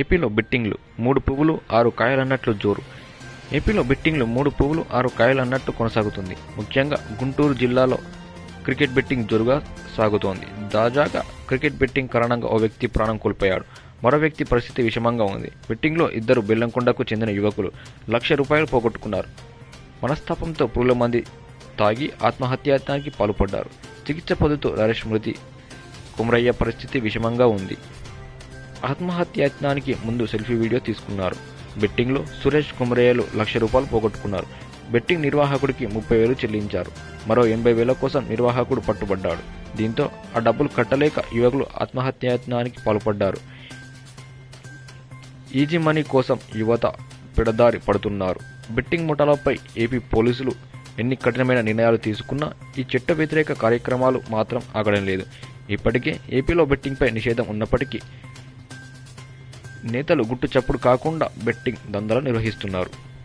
ఏపీలో బిట్టింగ్లు మూడు పువ్వులు ఆరు కాయలన్నట్లు జోరు. ఏపీలో బెట్టింగ్లు మూడు పువ్వులు ఆరు కాయలన్నట్టు కొనసాగుతుంది. ముఖ్యంగా గుంటూరు జిల్లాలో క్రికెట్ బెట్టింగ్ జోరుగా సాగుతోంది. తాజాగా క్రికెట్ బెట్టింగ్ కారణంగా ఓ వ్యక్తి ప్రాణం కోల్పోయాడు. మరో వ్యక్తి పరిస్థితి విషమంగా ఉంది. బెట్టింగ్లో ఇద్దరు బెల్లంకొండకు చెందిన యువకులు లక్ష రూపాయలు పోగొట్టుకున్నారు. మనస్తాపంతో పురుగుల మంది తాగి ఆత్మహత్యానికి పాల్పడ్డారు. చికిత్స పొందుతూ నరేష్ మృతి కుమరయ్య పరిస్థితి విషమంగా ఉంది. ఆత్మహత్యాయత్నానికి ముందు సెల్ఫీ వీడియో తీసుకున్నారు. బెట్టింగ్లో సురేష్ కుమరయ్యలు లక్ష రూపాయలు పోగొట్టుకున్నారు. బెట్టింగ్ నిర్వాహకుడికి ముప్పై వేలు చెల్లించారు. మరో ఎనభై వేల కోసం నిర్వాహకుడు పట్టుబడ్డాడు. దీంతో ఆ డబ్బులు కట్టలేక యువకులు ఆత్మహత్యాయత్నానికి పాల్పడ్డారు. ఈజీ మనీ కోసం యువత పిడదారి పడుతున్నారు. బెట్టింగ్ ముఠాలపై ఏపీ పోలీసులు ఎన్ని కఠినమైన నిర్ణయాలు తీసుకున్నా ఈ చట్ట వ్యతిరేక కార్యక్రమాలు మాత్రం ఆగడం లేదు. ఇప్పటికే ఏపీలో బెట్టింగ్పై నిషేధం ఉన్నప్పటికీ నేతలు గుట్టు చప్పుడు కాకుండా బెట్టింగ్ దందాలు నిర్వహిస్తున్నారు.